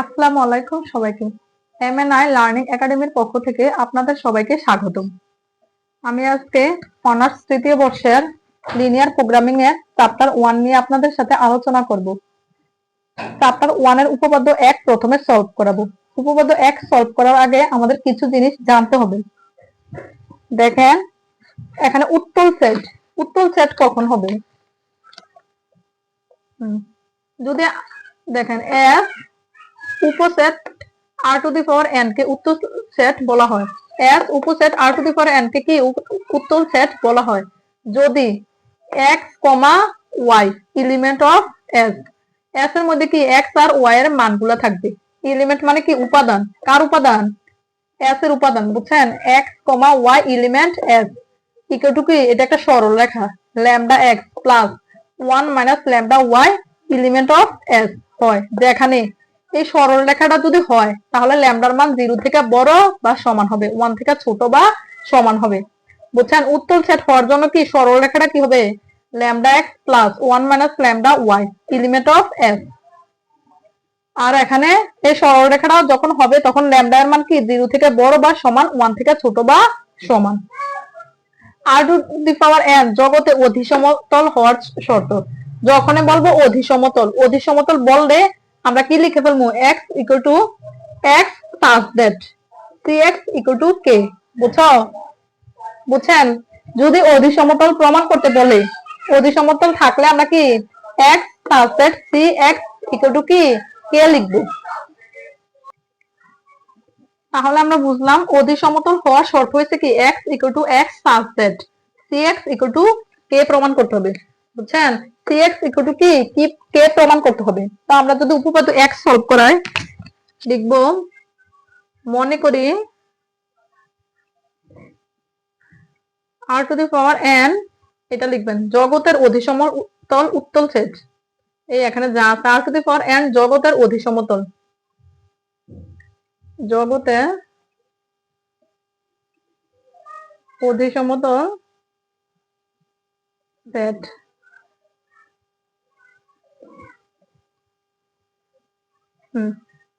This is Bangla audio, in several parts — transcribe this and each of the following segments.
আসসালামু আলাইকুম সবাইকে। এমএনআই লার্নিং একাডেমির পক্ষ থেকে আপনাদের সবাইকে স্বাগতম। আমি আজকে অনার্স তৃতীয় বর্ষের লিনিয়ার প্রোগ্রামিং এর চ্যাপ্টার ওয়ান নিয়ে আপনাদের সাথে আলোচনা করব। চ্যাপ্টার ওয়ানের উপপাদ্য এক প্রথমে সলভ করাবো। উপপাদ্য এক সলভ করার আগে আমাদের কিছু জিনিস জানতে হবে। দেখেন, এখানে উত্তল সেট উত্তল সেট কখন হবে? যদি দেখেন এফ উপসেট আর to the power N K উত্তর সেট বলা হয়। এস উপসেট আর to the power N K কি উ- উত্তল সেট বলা হয়? যদি x comma y element of S S এর মধ্যে কি এক্স আর ওয়াই এর মানগুলা থাকবে? এলিমেন্ট মানে কি উপাদান? কার উপাদান? এস এর উপাদান, বুঝছেন? X comma y element S equal to কি? এটা একটা সরল রেখা। Lambda x plus one minus lambda y element of S হয়। যেখানে এই সরল রেখাটা যদি হয়, তাহলে ল্যামডার মান জিরো থেকে বড় বা সমান হবে? ওয়ান থেকে ছোট বা সমান হবে। বুঝছেন? উত্তল সেট হওয়ার জন্য কি সরল রেখাটা কি হবে? Lambda x plus one minus lambda y element of S আর এখানে এই সরল রেখাটা যখন হবে, তখন ল্যামডা এর মান কি? জিরো থেকে বড় বা সমান ওয়ান থেকে ছোট বা সমান। আর টু দি পাওয়ার এন জগতে অধিসমতল হওয়ার শর্ত। যখনই বলব অধিসমতল অধিসমতল বললে আমরা কি লিখে ফেলব? x equal to x plus that cx equal to k বুঝছ? বুঝছেন? যদি অধিসমতল প্রমাণ করতে বলে, অধিসমতল থাকলে আমরা কি x plus that cx equal to কি? k লিখব। তাহলে আমরা বুঝলাম অধিসমতল হওয়ার শর্ত হয়েছে কি? x equal to x plus that cx equal to k প্রমাণ করতে হবে। বুঝছেন? Cx ইকুয়াল টু কি? কি k প্রমাণ করতে হবে? তো আমরা যদি উপপাদ্য x সলভ করাই, লিখব, মনে করি r to the power n, এটা লিখবেন, জগতের অধিসমতল উত্তল সেট এই এখানে যা আছে, r to the power n, জগতের অধিসমতল। জগতে অধিসমতল set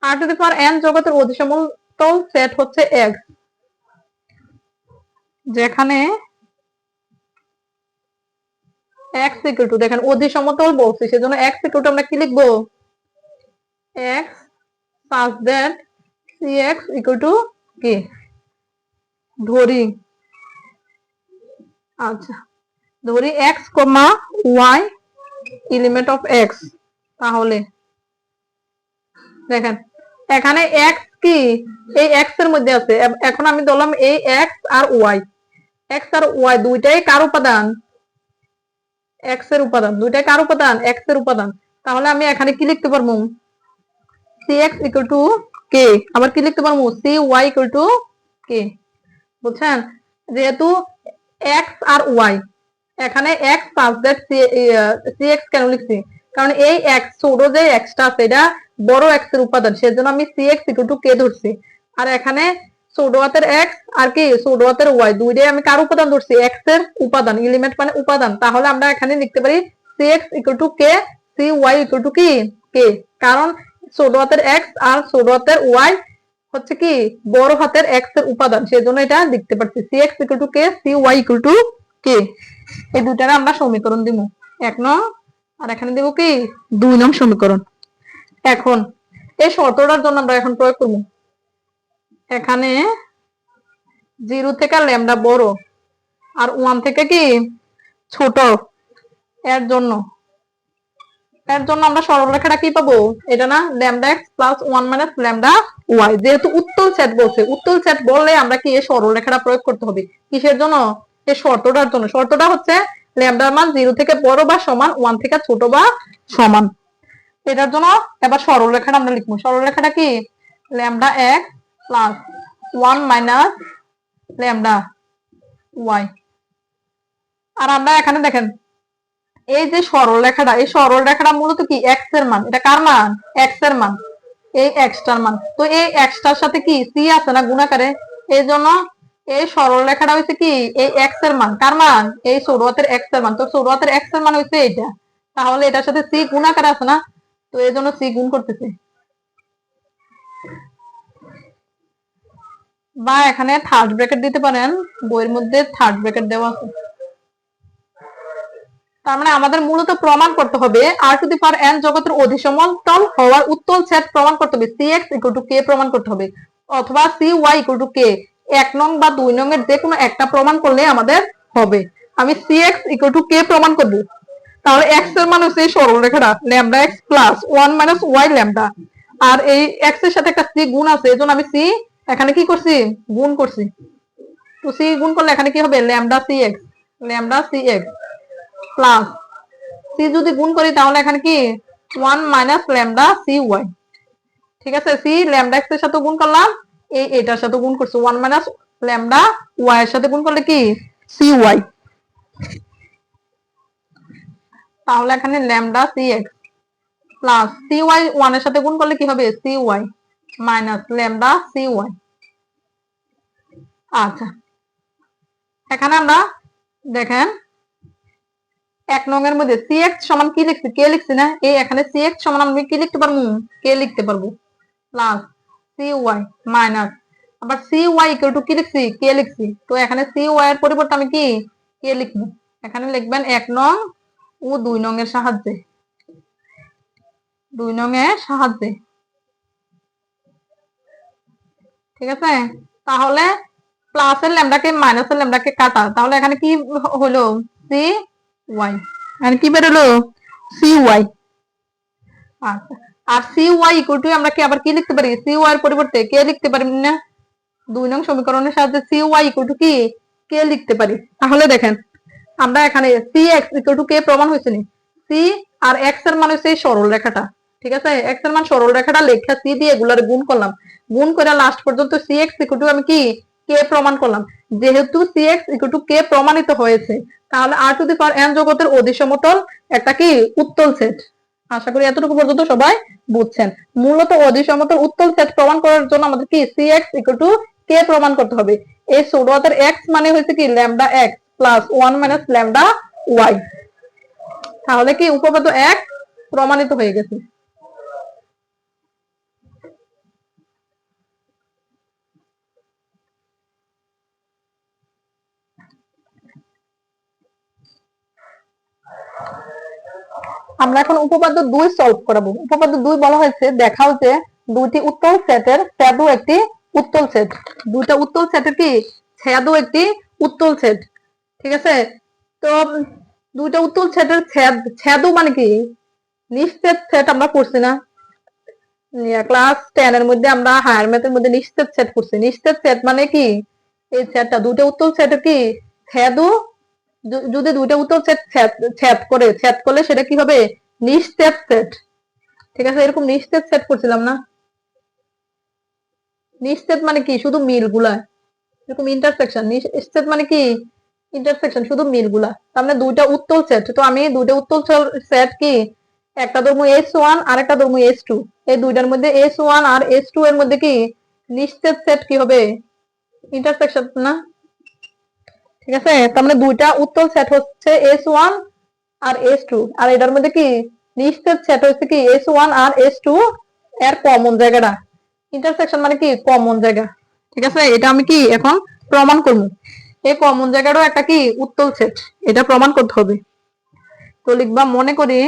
R to the power n জগতের অধিসমতল সেট হচ্ছে এক্স যেখানে এক্স ইকুয়াল টু দেখেন অধিসমতল বলছি, সেজন্য এক্স ইকুয়াল টু আমরা কি লিখব? X such that c x equal to কি? ধরি। আচ্ছা ধরি x comma y element of x তাহলে দেখেন, এখানে এক্স কি? এই এক্সের মধ্যে আছে। এখন আমি ধরলাম এই এক্স আর ওয়াই এক্স আর ওয়াই দুইটাই কার উপাদান? এক্সের উপাদান। দুইটাই কার উপাদান? এক্সের উপাদান। তাহলে আমি এখানে কি লিখতে পারব? C x equal to k আবার কি লিখতে পারব? C y equal to k বুঝছেন? যেহেতু এক্স আর ওয়াই এখানে এক্স পাঁচ দ্যাট সি এক্স কেন লিখছি? কারণ এই এক্স ছোট যে এক্সটা আছে, এটা বড় এক্সের উপাদান, সেজন্য আমি c x equal to k ধরছি। আর এখানে ছোট হাতের এক্স আর কি, ছোট হাতের ওয়াই দুইটাই আমি কার উপাদান ধরছি? এক্সের উপাদান এলিমেন্ট মানে উপাদান। তাহলে আমরা এখানে লিখতে পারি c x equal to k c y equal to কি? কে কারণ ছোট হাতের এক্স আর ছোট হাতের ওয়াই হচ্ছে কি, বড় হাতের এক্সের উপাদান, সেজন্য এটা লিখতে পারছি c x equal to k c y equal to k এই দুটারে আমরা সমীকরণ দিব এক নং আর এখানে দিব কি? দুই নং সমীকরণ। এখন এই শর্তটার জন্য আমরা এখন প্রয়োগ করব। এখানে জিরো থেকে ল্যামডা বড় আর ওয়ান থেকে কি? ছোট। এর জন্য। এর জন্য আমরা সরলরেখাটা কি পাবো? এটা না lambda x plus one minus lambda y. যেহেতু উত্তল সেট বলছে, উত্তল সেট বললে আমরা কি এই সরলরেখাটা প্রয়োগ করতে হবে? কিসের জন্য? এই শর্তটার জন্য। শর্তটা হচ্ছে ল্যামডার মান জিরো থেকে বড় বা সমান ওয়ান থেকে ছোট বা সমান। এটার জন্য এবার সরলরেখাটা আমরা লিখব। সরলরেখাটা কি? ল্যামডা এক plus one minus lambda y. আর আমরা এখানে দেখেন, এই যে সরল রেখাটা এই সরল রেখাটা মূলত কি? এক্সের মান। এটা কার মান? এক্সের মান। এই এক্সটার মান। তো এই এক্সটার সাথে কি? সি আছে না? গুণাকারে। এই জন্য এই সরল রেখাটা হয়েছে কি? এই এক্সের মান। কার মান? এই সৌরতের এক্সের মান। তো সৌরতের এক্সের মান হয়েছে এইটা। তাহলে এটার সাথে সি গুণ আকার আছে না? তো এই জন্য সি গুণ করতেছে। বা এখানে থার্ড ব্র্যাকেট দিতে পারেন। বইয়ের মধ্যে থার্ড ব্র্যাকেট দেওয়া আছে। তার মানে আমাদের মূলত প্রমাণ করতে হবে আর টু দি পার এন জগতের অধিসমতল হওয়ার উত্তল সেট প্রমাণ করতে হবে। C x equal to k প্রমাণ করতে হবে। অথবা c y equal to k এক নং বা দুই নং এর যে কোনো একটা প্রমাণ করলে আমাদের হবে। আমি c x equal to k প্রমাণ করব। তাহলে এক্সের মান হচ্ছে এই সরলরেখাটা lambda x plus one minus y lambda আর এই এক্সের সাথে একটা সি গুণ আছে এজন্য আমি সি এখানে কি করছি? গুণ করছি। তো সি গুণ করলে এখানে কি হবে? Lambda c x lambda c x plus c যদি গুণ করি তাহলে এখানে কি? One minus lambda c y ঠিক আছে? সি ল্যামডা এক্সের সাথে গুণ করলাম। এটার সাথে গুণ করছি ওয়ান মাইনাস ল্যামডা ওয়াই এর সাথে গুণ করলে কি? সি ওয়াই তাহলে এখানে lambda c x plus c y ওয়ানের সাথে গুণ করলে কি হবে? C y minus lambda c y আচ্ছা। এখানে আমরা দেখেন, এক নং এর মধ্যে সি এক্স সমান কি লিখছি? কে লিখছি না? এই এখানে সি এক্স সমান আমি কি লিখতে পারব? কে লিখতে পারব? প্লাস সি ওয়াই মাইনাস আবার সি ওয়াই ইকুয়াল টু কি লিখছি? কে লিখছি। তো এখানে সি ওয়াই এর পরিবর্তে আমি কি? কে লিখব। এখানে লিখবেন এক নং ও দুই নং এর সাহায্যে। দুই নং এর সাহায্যে। ঠিক আছে? তাহলে প্লাসের ল্যামডাকে মাইনাসের ল্যামডাকে কাটা। তাহলে এখানে কি হলো? সি ওয়াই এখানে কি বেরোলো? সি ওয়াই আচ্ছা। আর সি ওয়াই ইকুয়াল টু আমরা কি আবার কি লিখতে পারি? সি ওয়াই এর পরিবর্তে কে লিখতে পারি না দুই নং সমীকরণের সাহায্যে সি ওয়াই ইকুয়াল টু কি? কে লিখতে পারি? তাহলে দেখেন, আমরা এখানে c x equal to k প্রমাণ হয়েছে নি। সি আর এক্সের মান হচ্ছে সরল রেখাটা, ঠিক আছে? এক্সের মান সরল রেখাটা লেখা সি দিয়ে এগুলার গুণ করলাম। গুণ করে লাস্ট পর্যন্ত সি এক্স ইকুয়াল টু আমি কি? কে প্রমাণ করলাম। যেহেতু c x equal to k প্রমাণিত হয়েছে, তাহলে আর টু দি পাওয়ার এন জগতের অধিসমতল একটা কি? উত্তল সেট আশা করি এতটুকু পর্যন্ত সবাই বুঝছেন। মূলত অধিসমতল উত্তল সেট প্রমাণ করার জন্য আমাদের কি c x equal to k প্রমাণ করতে হবে। এই হাতের এক্স মানে হয়েছে কি lambda x plus one minus lambda y তাহলে কি উপপাদ্য এক প্রমাণিত হয়ে গেছে? আমরা এখন উপপাদ্য দুই সলভ করাবো। উপপাদ্য দুই বলা হয়েছে, দেখাও যে দুইটি উত্তল সেটের স্যাডো একটি উত্তল সেট। দুইটা উত্তল সেটের কি? স্যাডো একটি উত্তল সেট। ঠিক আছে? তো দুইটা উত্তল সেটের ছ্যাদো মানে কি? নিশ্চিত সেট আমরা করছি না। ক্লাস টেন এর মধ্যে আমরা হায়ার ম্যাথের মধ্যে নিশ্চিত সেট করছি নিশ্চিত সেট মানে কি? এই সেটটা, দুইটা উত্তল সেটের কি? ছ্যাদো যদি দুইটা উত্তল সেট ছেদ করে, ছেদ করলে সেটা কি হবে? নিশ্চিত সেট ঠিক আছে, এরকম নিশ্চিত সেট করছিলাম না? নিশ্চিত মানে কি? শুধু মিলগুলা এরকম ইন্টারসেকশন নিশ্চিত মানে কি? ইন্টারসেকশন শুধু মিলগুলা তার মানে দুইটা উত্তল সেট তো আমি দুইটা উত্তল সেট কি? একটা ধর্ম এস ওয়ান আর একটা ধর্ম এস টু এই দুইটার মধ্যে এস ওয়ান আর এস টু এর মধ্যে কি? নিশ্চিত সেট কি হবে? ইন্টারসেকশন না? ঠিক আছে? তার মানে দুইটা উত্তল সেট হচ্ছে এস ওয়ান আর এস টু আর এটার মধ্যে কি? নিশ্চিত সেট হচ্ছে কি? এস ওয়ান আর এস টু এর কমন জায়গাটা। ইন্টারসেকশন মানে কি? কমন জায়গা। ঠিক আছে? এটা আমি কি এখন প্রমাণ করব? এই কমন জায়গারও একটা কি? উত্তল সেট এটা প্রমাণ করতে হবে। তো লিখবা মনে করি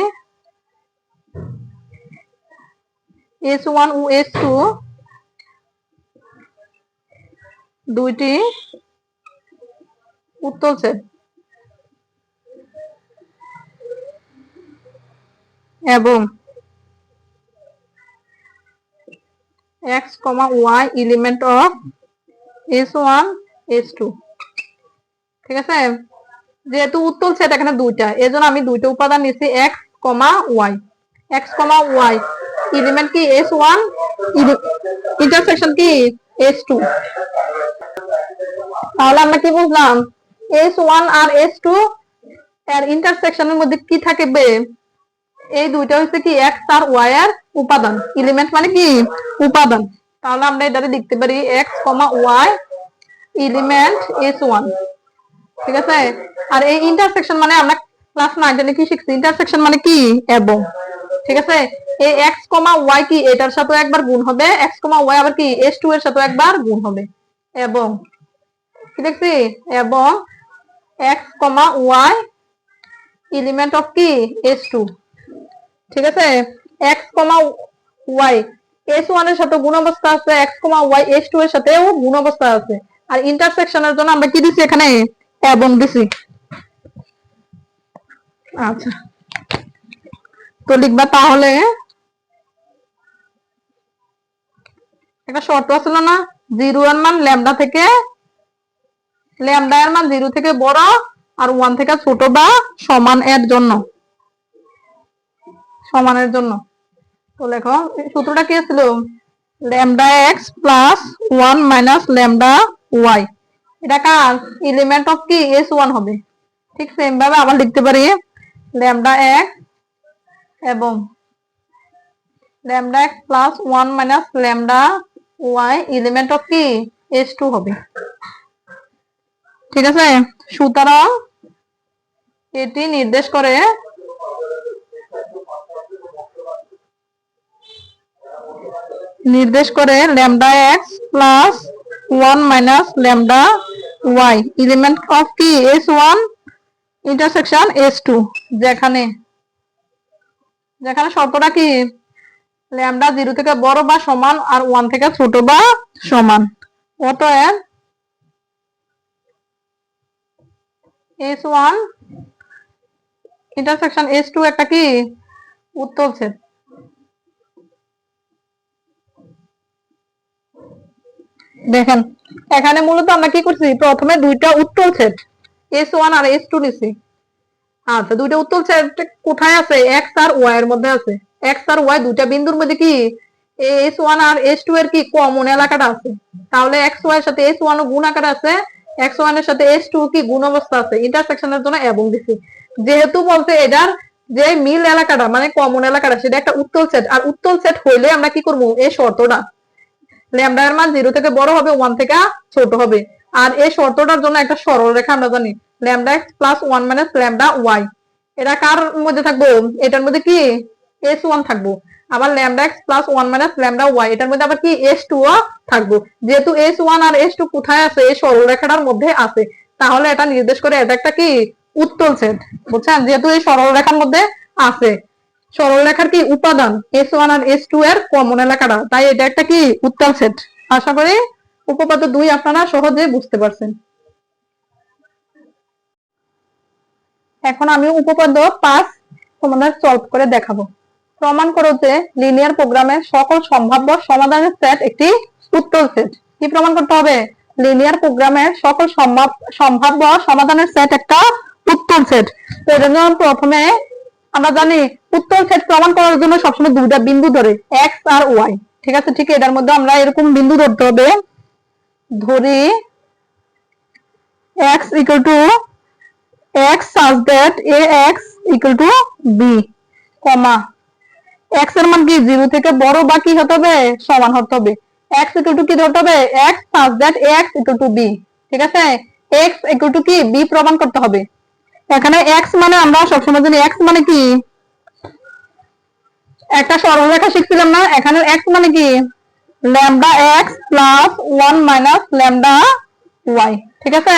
এস ওয়ান ও এস টু দুইটি উত্তল সেট এবং x, y element of s1 s2 ঠিক আছে? যেহেতু উত্তল সেট এখানে দুইটা এজন্য আমি দুইটা উপাদান নিচ্ছি x, y. x, y element কি? S1 ইন্টারসেকশন কি? S2 তাহলে আমরা কি বুঝলাম? S1 আর s2 এর ইন্টারসেকশনের মধ্যে কি থাকবে এই দুইটা হচ্ছে কি এক্স আর ওয়াই এর উপাদান। এলিমেন্ট মানে কি? উপাদান। তাহলে আমরা এটা লিখতে পারি x comma y element S one ঠিক আছে? আর এই ইন্টারসেকশন মানে আমরা ক্লাস নাইনে কি শিখছি। ইন্টারসেকশন মানে কি? এবং। ঠিক আছে? এই এক্স কমা ওয়াই কি এটার সাথে একবার গুণ হবে? এক্স কমা ওয়াই আবার কি? এস টু এর সাথে একবার গুণ হবে। এবং। কি দেখছি? এবং x comma y element of কি? S two. ঠিক আছে? X comma y. এস ওয়ানের সাথে গুণ অবস্থা আছে এক্স কমা ওয়াই এর সাথেও গুণ অবস্থা আছে। আর ইন্টারসেকশনের জন্য আমরা কি দিছি এখানে? এবং দিছি। আচ্ছা। তো লিখবা তাহলে, একটা শর্ত ছিল না? জিরো এর মান ল্যামডা থেকে ল্যামডা এর মান জিরো থেকে বড় আর ওয়ান থেকে ছোট বা সমান এর জন্য। সমানের জন্য। তো লেখো সূত্রটা কি ছিল? Lambda x plus one minus lambda y এটা কার? এলিমেন্ট অফ কি? এস ওয়ান হবে। ঠিক সেম ভাবে আবার লিখতে পারি। ল্যামডা এক্স এবং lambda x plus one minus lambda y element of কি? এস টু হবে। ঠিক আছে? সুতরাং এটি নির্দেশ করে নির্দেশ করে lambda x plus one minus lambda y element of কি S one intersection S two যেখানে যেখানে শর্তটা কি? ল্যামডা জিরো থেকে বড় বা সমান আর ওয়ান থেকে ছোট বা সমান। অতএব S one intersection S two একটা কি? উত্তর ছেদ। দেখেন, এখানে মূলত আমরা কি করছি? প্রথমে দুইটা উত্তর সেট এস ওয়ান আর এস টু নিছি। আচ্ছা দুইটা উত্তর সেট কোথায় আছে? এক্স আর ওয়াই এর মধ্যে আছে। এক্স আর ওয়াই দুইটা বিন্দুর মধ্যে কি? এস ওয়ান আর এস টু এর কি কমন এলাকাটা আছে। তাহলে এক্স ওয়াই এর সাথে এস ওয়ান গুণ আকার আছে। এক্স ওয়ানের সাথে এস টু কি গুণ অবস্থা আছে? ইন্টারসেকশনের জন্য এবং দিছি। যেহেতু বলছে এটার যে মিল এলাকাটা মানে কমন এলাকাটা, সেটা একটা উত্তল সেট আর উত্তল সেট হইলে আমরা কি করব? এই শর্তটা। ল্যামডা এর মান জিরো থেকে বড় হবে ওয়ান থেকে ছোট হবে। আর এই শর্তটার জন্য একটা সরল রেখা আমরা জানি। Lambda x plus one minus lambda y এটা কার মধ্যে থাকব? এটার মধ্যে কি? এস ওয়ান থাকব। আবার lambda x plus one minus lambda y এটার মধ্যে আবার কি এস টু ও থাকব। যেহেতু এস ওয়ান আর এস টু কোথায় আছে? এই সরল রেখাটার মধ্যে আছে। তাহলে এটা নির্দেশ করে এটা একটা কি? উত্তল সেট বুঝছেন? যেহেতু এই সরল রেখার মধ্যে আছে। সরল রেখার কি উপাদান? এস ওয়ান আর এস টু এর কমন এলাকাটা। তাই এটা একটা কি? উত্তল সেট আশা করি উপপাদ্য দুই আপনারা সহজে বুঝতে পারছেন। এখন আমি উপপাদ্য পাঁচ তোমাদের সলভ করে দেখাবো। প্রমাণ করো যে লিনিয়ার প্রোগ্রামের সকল সম্ভাব্য সমাধানের সেট একটি উত্তল সেট কি প্রমাণ করতে হবে? লিনিয়ার প্রোগ্রামের সকল সম্ভাব্য সমাধানের সেট একটা উত্তল সেট জন্য প্রথমে আমরা জানি উত্তল সেট প্রমাণ করার জন্য সবসময় দুইটা বিন্দু ধরে এক্স আর ওয়াই ঠিক আছে? ঠিক এটার মধ্যে আমরা এরকম বিন্দু ধরতে হবে। ধরি x equal to x such that ax equal to b comma x এর মান কি? জিরো থেকে বড় বা কি হতে হবে? সমান হতে হবে। X equal to কি ধরতে হবে? X such that ax equal to b, ঠিক আছে? X equal to কি? B প্রমাণ করতে হবে। এখানে x মানে আমরা সবসময় জানি x মানে কি? একটা সরলরেখা শিখছিলাম না। এখানে x মানে কি? Lambda x plus one minus lambda y ঠিক আছে?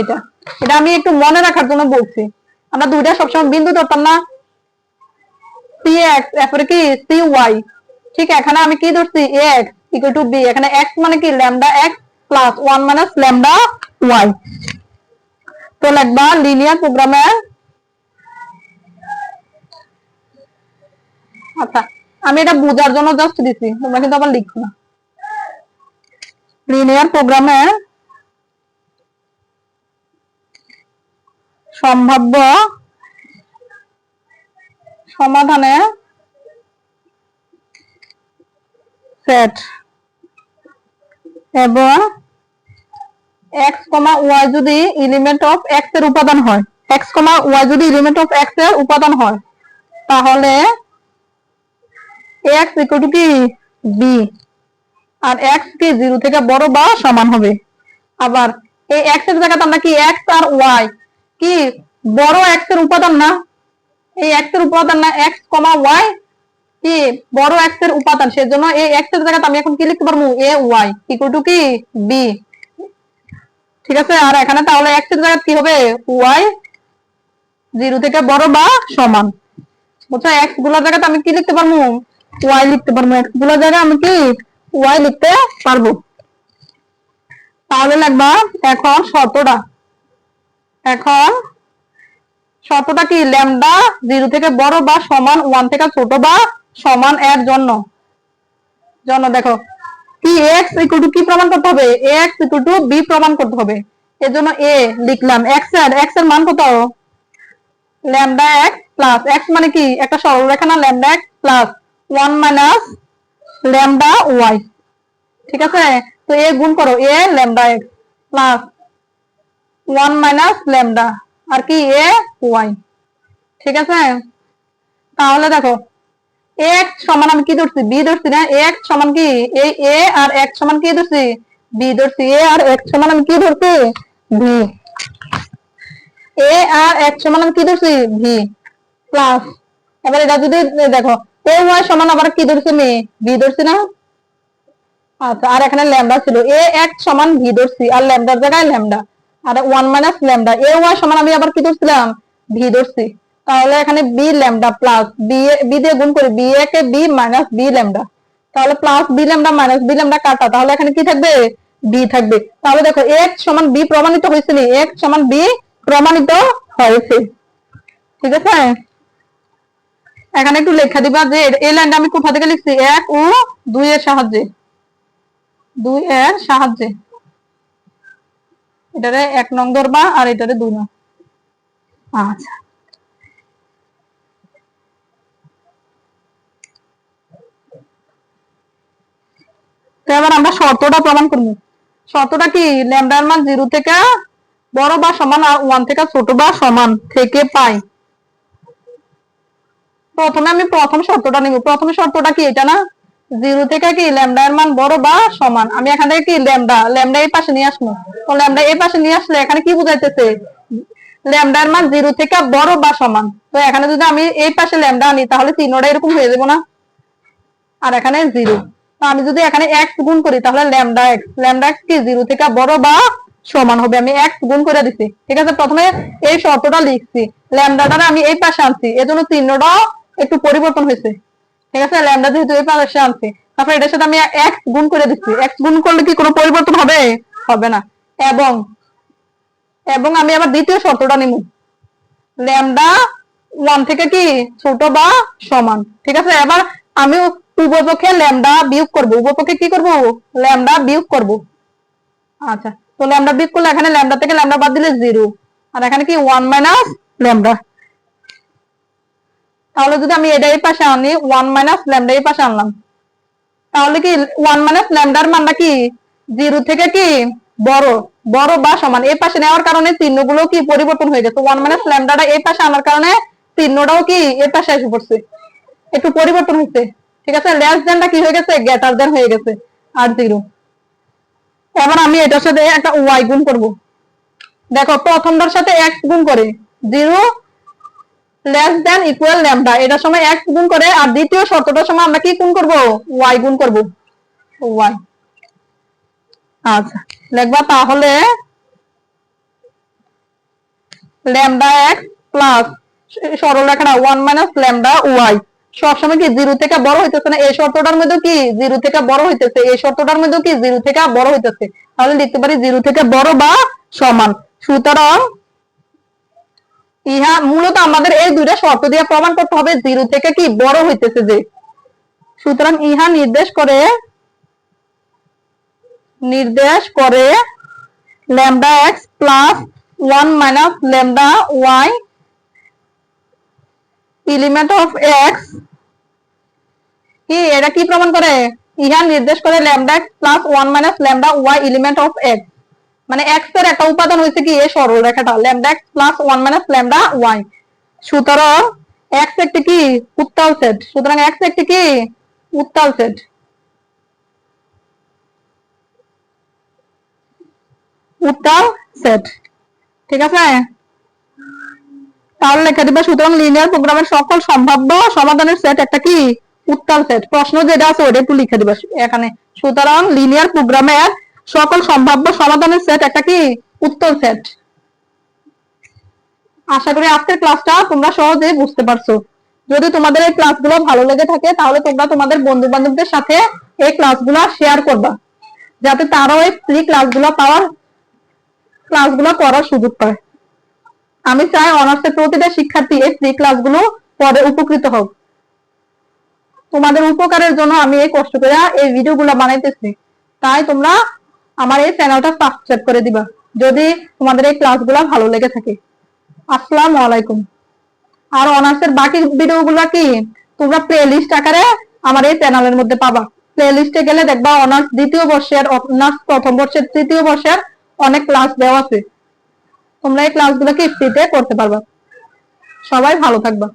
এটা। এটা আমি একটু মনে রাখার জন্য বলছি। আমরা দুইটা সবসময় বিন্দু ধরতাম না। সি এক্স কি সি ঠিক এখানে আমি কি ধরছি? এক্স ইকুয়াল টু এখানে এক্স মানে কি? Lambda x plus one minus lambda y তো লিখবা লিনিয়ার প্রোগ্রামের আচ্ছা আমি এটা বোঝার জন্য জাস্ট দিছি, তোমরা কিন্তু আবার লিখো না। লিনিয়ার প্রোগ্রামে সম্ভাব্য সমাধানে সেট এবং এক্স কমা ওয়াই যদি এলিমেন্ট অফ এক্সের উপাদান হয় কমা যদি এলিমেন্ট অফ এর উপাদান হয়, তাহলে এক্স ইকুয়াল টু কি? আর এক্স কি? জিরো থেকে বড় বা সমান হবে। আবার এই এক্সের জায়গাতে আমরা কি এক্স আর ওয়াই কি? বড় এক্সের উপাদান না? এই এক্সের উপাদান না এক্স কমা ওয়াই কি? বড় এক্সের উপাদান। সেজন্য এই এক্সের জায়গাতে আমি এখন কি লিখতে পারব? A, y. ইকুয়াল টু কি? বি ঠিক আছে? আর এখানে তাহলে এক্সের জায়গাতে কি হবে? ওয়াই জিরো থেকে বড় বা সমান। বুঝছ? এক্সগুলোর জায়গাতে আমি কি লিখতে পারব? ওয়াই লিখতে পারব। এক্সগুলোর জায়গায় আমি কি? ওয়াই লিখতে পারব। তাহলে লাগবা এখন শর্তটা এখন শর্তটা কি? ল্যামডা জিরো থেকে বড় বা সমান ওয়ান থেকে ছোট বা সমান এর জন্য? জন্য দেখো। কি এক্স ইকুয়াল টু কি প্রমাণ করতে হবে? এক্স ইকুয়াল টু বি প্রমাণ করতে হবে। এর জন্য এ লিখলাম। এক্সের এক্সের মান কত? ল্যামডা এক্স প্লাস এক্স মানে কি? একটা সরলরেখা না? Lambda x plus one minus lambda y ঠিক আছে? তো এ গুণ করো। A lambda x plus one minus lambda. আর কি, এ, ওয়াই। ঠিক আছে? তাহলে দেখো এক্স সমান আমি কি ধরছি? বি ধরছি না? এক্স সমান কি? এই এ আর এক্স সমান কি ধরছি? বি ধরছি। এ আর এক্স সমান আমি কি ধরছি? ভি। এ আর এক্স সমান আমি কি ধরছি? ভি। প্লাস, এবার এটা যদি দেখো, এ, ওয়াই সমান আবার কি ধরছি আমি? ভি ধরছি না? আচ্ছা আর এখানে ল্যামডা ছিল। এ এক্স সমান ভি ধরছি, আর ল্যামডার জায়গায় lambda. R one minus lambda a y সমান আমি আবার কি ধরছিলাম? ভি ধরছি। তাহলে এখানে b lambda plus b b দিয়ে গুণ করি বি এ কে বি মাইনাস বি ল্যামডা তাহলে plus b lambda minus b lambda কাটা, তাহলে এখানে কি থাকবে? বি থাকবে। তাহলে দেখো এক্স সমান বি প্রমাণিত হয়েছে নি? এক্স সমান বি প্রমাণিত হয়েছে। ঠিক আছে? এখানে একটু লেখা দিবা যে এই লাইনটা আমি কোথা থেকে লিখছি? এক ও দুই এর সাহায্যে। দুই এর সাহায্যে। এটারে এক নং ধরবা আর এটারে দুই নং আচ্ছা। তো এবার আমরা শর্তটা প্রমাণ করব শর্তটা কি? ল্যামডার মান জিরো থেকে বড় বা সমান, আর ওয়ান থেকে ছোট বা সমান থেকে পাই। প্রথমে আমি প্রথম শর্তটা নিব। প্রথম শর্তটা কি? এটা না জিরো থেকে কি ল্যামডার মান বড় বা সমান? আমি এখান থেকে কি ল্যামডা? ল্যামডা এই পাশে নিয়ে আসব। তো ল্যামডা এই পাশে নিয়ে আসলে এখানে কি বুঝাইতেছে? ল্যামডার মান জিরো থেকে বড় বা সমান। তো এখানে যদি আমি এই পাশে ল্যামডা আনি, তাহলে তিনটা এরকম হয়ে যাব না? আর এখানে জিরো। তো আমি যদি এখানে এক্স গুণ করি, তাহলে ল্যামডা এক্স ল্যামডা এক্স কি জিরো থেকে বড় বা সমান হবে? আমি এক্স গুণ করে দিছি। ঠিক আছে, প্রথমে এই শর্তটা লিখছি। ল্যামডাটা আমি এই পাশে আনছি। এজন্য চিহ্নটা একটু পরিবর্তন হয়েছে। ঠিক আছে ল্যামডা যেহেতু এই পাশে আনছি, তারপর এটার সাথে আমি এক্স গুণ করে দিচ্ছি। এক্স গুণ করলে কি কোনো পরিবর্তন হবে? হবে না। এবং এবং আমি আবার দ্বিতীয় শর্তটা নিব। ল্যামডা ওয়ান থেকে কি? ছোট বা সমান। ঠিক আছে, এবার আমি উপপক্ষে ল্যামডা বিয়োগ করব। উভয়পক্ষে কি করব? ল্যামডা বিয়োগ করব। আচ্ছা তো ল্যামডা বিয়োগ করলে এখানে ল্যামডা থেকে ল্যামডা বাদ দিলে জিরো আর এখানে কি? ওয়ান মাইনাস ল্যামডা তাহলে যদি আমি এটা এই পাশে আনি ওয়ান মাইনাস ল্যামডা পাশে আনলাম, তাহলে কি ওয়ান মাইনাস ল্যামডার মানটা কি জিরো থেকে কি বড় বড় বা সমান? এই পাশে নেওয়ার কারণে চিহ্নগুলো কি পরিবর্তন হয়ে গেছে ওয়ান মাইনাস ল্যামডাটা এই পাশে আনার কারণে চিহ্নটাও কি এই পাশে এসে পড়ছে। একটু পরিবর্তন হয়েছে ঠিক আছে? লেস দেনটা কি হয়ে গেছে? গ্রেটার দেন হয়ে গেছে, আর জিরো এবার আমি এটার সাথে একটা ওয়াই গুণ করব। দেখো, প্রথমটার সাথে এক্স গুণ করে zero less than equal lambda এটার সময় এক্স গুণ করে, আর দ্বিতীয় শর্তটার সময় আমরা কি গুণ করব? ওয়াই গুণ করব। ওয়াই আচ্ছা লিখবা তাহলে ল্যামডা এক্স প্লাস সরল রেখাটা ওয়ান মাইনাস ল্যামডা ওয়াই সবসময় কি জিরো থেকে বড় হইতেছে না? এই শর্তটার মধ্যে কি জিরো থেকে বড় হইতেছে? এই শর্তটার মধ্যে কি জিরো থেকে বড় হইতেছে? তাহলে লিখতে পারি জিরো থেকে বড় বা সমান। সুতরাং ইহা মূলত আমাদের এই দুইটা শর্ত দিয়ে প্রমাণ করতে হবে জিরো থেকে কি বড় হইতেছে যে। সুতরাং ইহা নির্দেশ করে নির্দেশ করে lambda x plus one minus lambda y element of x কি, এটা কি প্রমাণ করে? ইহা নির্দেশ করে lambda x plus one minus lambda y element of x মানে এক্সের একটা উপাদান হয়েছে কি? এই সরল রেখাটা lambda x plus one minus lambda y সুতরাং এক্স একটি কি? উত্তাল সেট সুতরাং এক্স একটি কি? উত্তাল সেট উত্তাল সেট ঠিক আছে? তাহলে লেখা দিবা, সুতরাং লিনিয়ার প্রোগ্রামের সকল সম্ভাব্য সমাধানের সেট একটা কি? উত্তর সেট প্রশ্ন যেটা আছে ওটা একটু লিখে দিবা এখানে। সুতরাং লিনিয়ার প্রোগ্রামের সকল সম্ভাব্য সমাধানের সেট একটা কি? উত্তর সেট আশা করি আজকের ক্লাসটা তোমরা সহজেই বুঝতে পারছ। যদি তোমাদের এই ক্লাসগুলো ভালো লেগে থাকে, তাহলে তোমরা তোমাদের বন্ধু বান্ধবদের সাথে এই ক্লাসগুলো শেয়ার করবা। যাতে তারাও এই ফ্রি ক্লাসগুলো পাওয়ার ক্লাসগুলো করার সুযোগ পায়। আমি চাই অনার্সের প্রতিটা শিক্ষার্থী এই ফ্রি ক্লাসগুলো পরে উপকৃত হোক। তোমাদের উপকারের জন্য আমি এই কষ্ট করে এই ভিডিওগুলো বানাইতেছি। তাই তোমরা আমার এই চ্যানেলটা সাবস্ক্রাইব করে দিবা। যদি তোমাদের এই ক্লাসগুলো ভালো লেগে থাকে। আসসালামু আলাইকুম। আর অনার্সের বাকি ভিডিওগুলো কি? তোমরা প্লে লিস্ট আকারে আমার এই চ্যানেলের মধ্যে পাবা। প্লে লিস্টে গেলে দেখবা অনার্স দ্বিতীয় বর্ষের, অনার্স প্রথম বর্ষের, তৃতীয় বর্ষের অনেক ক্লাস দেওয়া আছে। তোমরা এই ক্লাসগুলো কি ফ্রিতে করতে পারবা। সবাই ভালো থাকবা।